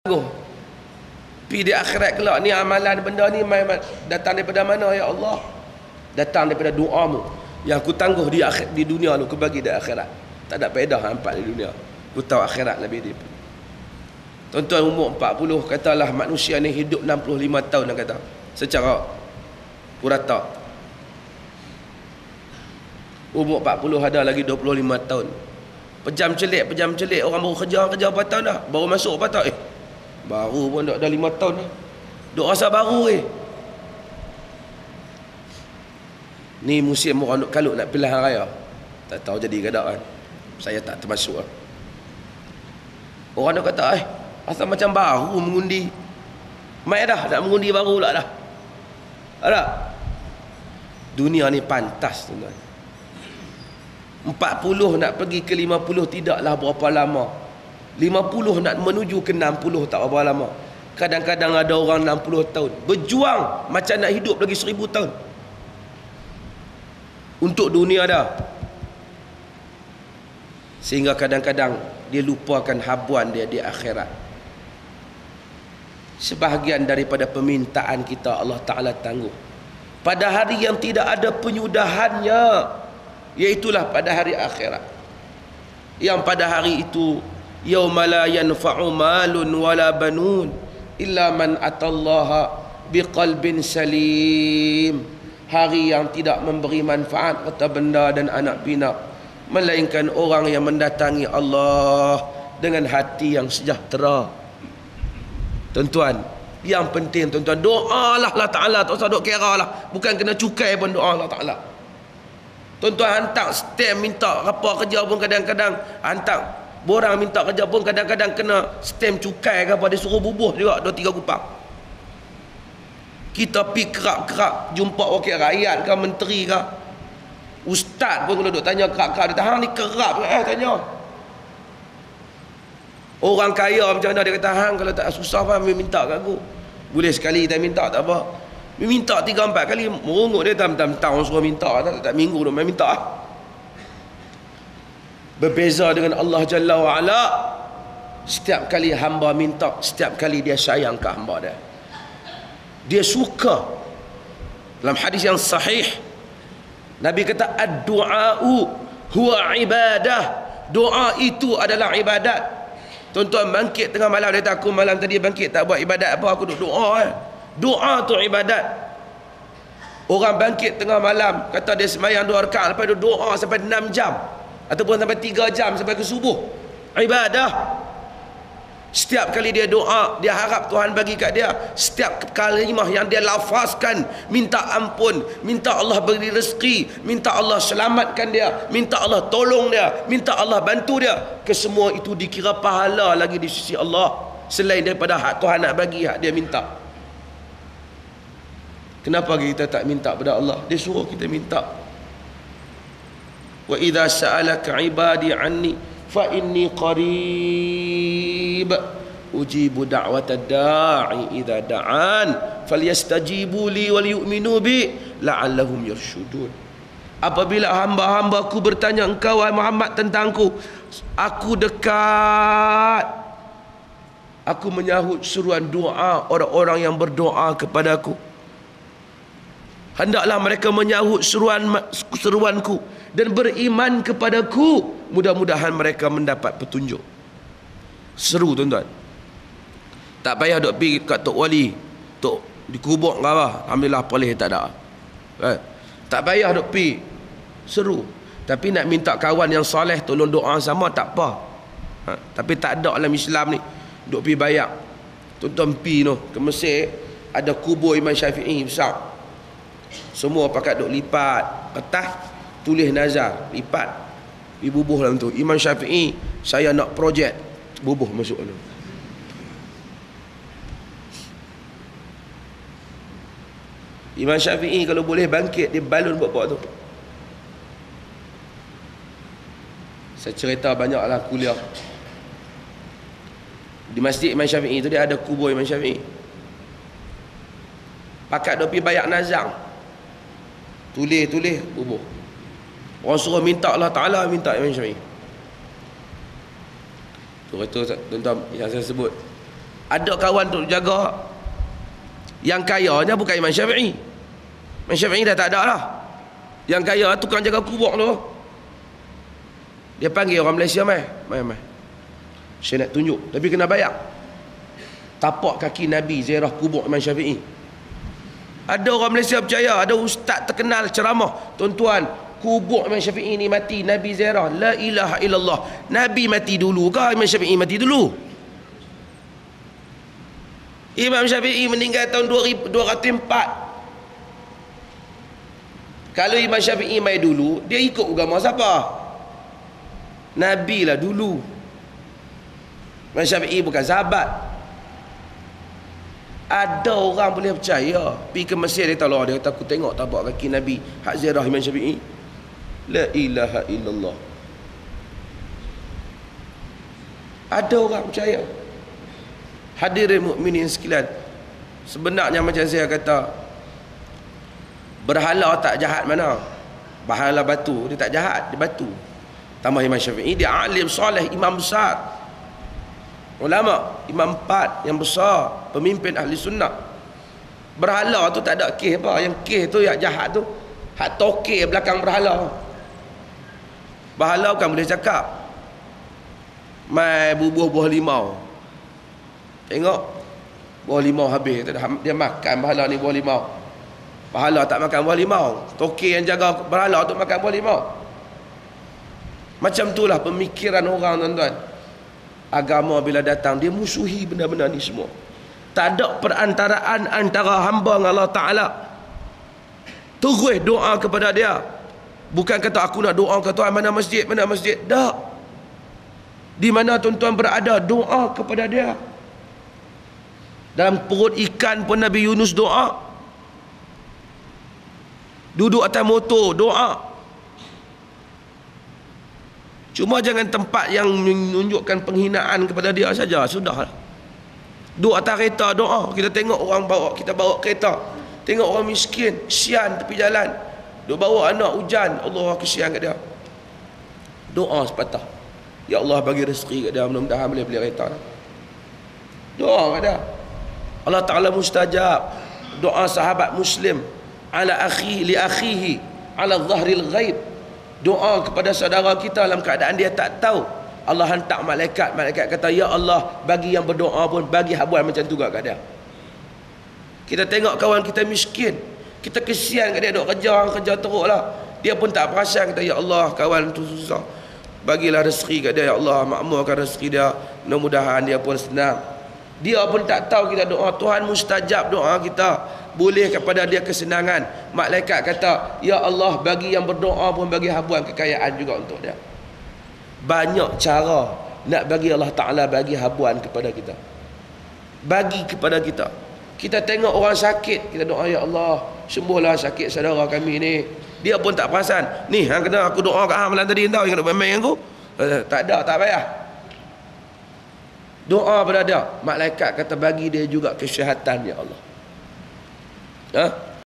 tangguh pi di akhirat kelak ni amalan benda ni datang daripada mana ya Allah? Datang daripada doamu yang aku tangguh di akhir, di dunia lu aku bagi di akhirat. Tak ada faedah hampa di dunia. Aku tahu akhirat lebih dia tuan-tuan umur 40 katalah manusia ni hidup 65 tahun nak kata. Secara purata. Umur 40 ada lagi 25 tahun. Pejam celik pejam celik. Orang baru kerja kerja apa tahun dah. Baru masuk apa tahun. Eh baru pun dah, dah 5 tahun dah duk rasa baru eh. Ni musim orang duk kalut nak pilihan raya. Tak tahu jadi ke tak kan. Saya tak termasuk lah orang duk kata eh asal macam baru mengundi. Mai dah nak mengundi baru pula dah. Ada dunia ni pantas tuan-tuan. 40 nak pergi ke 50 tidaklah berapa lama 50 nak menuju ke 60 tak berapa lama. Kadang-kadang ada orang 60 tahun berjuang macam nak hidup lagi 1000 tahun. Untuk dunia dah. Sehingga kadang-kadang dia lupakan habuan dia di akhirat. Sebahagian daripada permintaan kita Allah Ta'ala tangguh. Pada hari yang tidak ada penyudahannya Iaitulah pada hari akhirat. Yang pada hari itu yauma la yanfa'u malun wala banun illa man atallaha biqalbin salim. Hari yang tidak memberi manfaat kata benda dan anak pinak melainkan orang yang mendatangi Allah dengan hati yang sejahtera. Tuan-tuan, yang penting tuan-tuan doalah Allah Taala tak usah dok kira lah. Bukan kena cukai pun doa Allah Taala. Tuan-tuan hantar stem minta apa kerja pun kadang-kadang hantar borang minta kerja pun kadang-kadang kena stem cukai ke apa dia suruh bubuh juga dua tiga kupang. Kita pi kerap-kerap jumpa wakil rakyat ke menteri ke ustaz pun kalau duk tanya kerap-kerap dia tahan ni kerap ke eh tanya. Orang kaya macam mana dia kata hang kalau tak susah pun minta kat aku. Boleh sekali kita minta tak apa. Minta tiga empat kali merungut dia tam-tam tahun suruh minta tak, tak minggu dah minta. Berbeza dengan Allah Jalla wa Ala setiap kali hamba minta setiap kali dia sayang ke hamba dia. Dia suka dalam hadis yang sahih Nabi kata ad-du'a'u huwa ibadah. Doa itu adalah ibadat. Tuan-tuan bangkit tengah malam dia aku malam tadi bangkit tak buat ibadat apa aku doa eh. Doa tu ibadat. Orang bangkit tengah malam, kata dia semayang dua rakaat, lepas tu doa sampai enam jam. Ataupun sampai tiga jam, sampai ke subuh. Ibadah. Setiap kali dia doa, dia harap Tuhan bagi kat dia. Setiap kalimah yang dia lafazkan, minta ampun, minta Allah beri rezeki, minta Allah selamatkan dia, minta Allah tolong dia, minta Allah bantu dia. Kesemua itu dikira pahala lagi di sisi Allah. Selain daripada hak Tuhan nak bagi, hak dia minta. Kenapa kita tak minta pada Allah? Dia suruh kita minta. Wa idza sa'alaka 'ibadi 'anni fa inni qarib ujibu da'wata da'i idza da'an falyastajibu li wal yu'minu bi la'allahum yarshudun. Apabila hamba-hambaku bertanya engkau wahai Muhammad tentangku, aku dekat. Aku menyahut seruan doa orang-orang yang berdoa kepadaku. aku hendaklah mereka menyahut seruan seruanku dan beriman kepadaku. Mudah-mudahan mereka mendapat petunjuk. Seru tuan-tuan. Tak payah duk pergi kat tok wali tok dikubur ke apa alhamdulillah boleh tak ada. Eh? tak payah duk pergi. Seru. Tapi nak minta kawan yang soleh tolong doa sama tak apa. Ha? tapi tak ada dalam Islam ni. Duk pergi bayar. Tuan-tuan pergi no, ke Mesir ada kubur Imam Syafi'i besar semua pakat duk lipat. Kertas tulis nazar lipat. Dibubuh dalam tu. Imam Syafi'i saya nak projek. Bubuh masuk dalam Imam Syafi'i kalau boleh bangkit dia balun buat-buat tu. Saya cerita banyaklah kuliah. Di masjid Imam Syafi'i tu dia ada kubur Imam Syafi'i. Pakat dopi bayar nazar tulis bubuh orang suruh minta Allah Ta'ala minta Imam Syafi'i. Tu kata tuan-tuan yang saya sebut. Ada kawan untuk jaga yang kayanya bukan Imam Syafi'i. Imam Syafi'i dah tak ada lah. Yang kaya tukang jaga kubur tu. Dia panggil orang Malaysia mai mai mai. Saya nak tunjuk tapi kena bayar. Tapak kaki Nabi ziarah kubur Imam Syafi'i ada orang Malaysia percaya ada ustaz terkenal ceramah. Tuan-tuan kubur Imam Syafi'i ni mati Nabi ziarah. La ilaha illallah. Nabi mati dulu ke Imam Syafi'i mati dulu? Imam Syafi'i meninggal tahun 2204 kalau Imam Syafi'i mai dulu dia ikut agama siapa? Nabi lah dulu. Imam Syafi'i bukan sahabat ada orang boleh percaya. Pergi ke Mesir dia tahu dia kata aku tengok tapak kaki Nabi hak ziarah Imam Syafi'i? La ilaha illallah. Ada orang percaya. Hadirin mukminin sekalian sebenarnya macam saya kata berhala tak jahat mana? Berhala batu dia tak jahat dia batu. Tambah Imam Syafi'i dia alim soleh imam besar ulama imam empat yang besar pemimpin ahli sunnah. Berhala tu tak ada kes apa yang kes tu yang jahat tu hak toke belakang berhala. Berhala kan boleh cakap. Mai bubuh buah limau. Tengok buah limau habis dia makan berhala ni buah limau. Berhala tak makan buah limau. Toke yang jaga berhala tu makan buah limau. Macam itulah pemikiran orang tuan-tuan agama bila datang dia musuhi benda-benda ni semua. Tak ada perantaraan antara hamba dengan Allah Ta'ala. Terus doa kepada dia. Bukan kata aku nak doa ke Tuhan mana masjid mana masjid. Tak. Di mana tuan-tuan berada doa kepada dia. Dalam perut ikan pun Nabi Yunus doa. Duduk atas motor doa Cuma jangan tempat yang menunjukkan penghinaan kepada dia saja. Sudahlah. Duduk atas kereta doa. Kita tengok orang bawa. Kita bawa kereta. Tengok orang miskin. Sian tepi jalan. Dia bawa anak hujan. Allah kesian kat dia. Doa sepatah. Ya Allah bagi rezeki kat dia. Mudah-mudahan boleh beli kereta. Doa kat dia. Allah Ta'ala mustajab. Doa sahabat muslim. Ala akhi li akhihi. Ala zahril ghaib doa kepada saudara kita dalam keadaan dia tak tahu. Allah hantar malaikat. Malaikat kata ya Allah bagi yang berdoa pun bagi habuan macam tu kat dia. Kita tengok kawan kita miskin. Kita kesian kat dia duk kerja kerja teruk lah. Dia pun tak perasan kata ya Allah kawan tu susah. Bagilah rezeki kat dia ya Allah makmurkan rezeki dia. Mudah-mudahan dia pun senang dia pun tak tahu kita doa. Tuhan mustajab doa kita. Boleh kepada dia kesenangan. Malaikat kata ya Allah bagi yang berdoa pun bagi habuan kekayaan juga untuk dia. Banyak cara nak bagi Allah Ta'ala bagi habuan kepada kita. Bagi kepada kita. Kita tengok orang sakit kita doa ya Allah sembuhlah sakit saudara kami ni. Dia pun tak perasan. Ni hang kena aku doa kat hang malam tadi yang nak main aku. Eh, tak ada tak payah doa dia malaikat kata bagi dia juga kesihatan ya Allah Ha?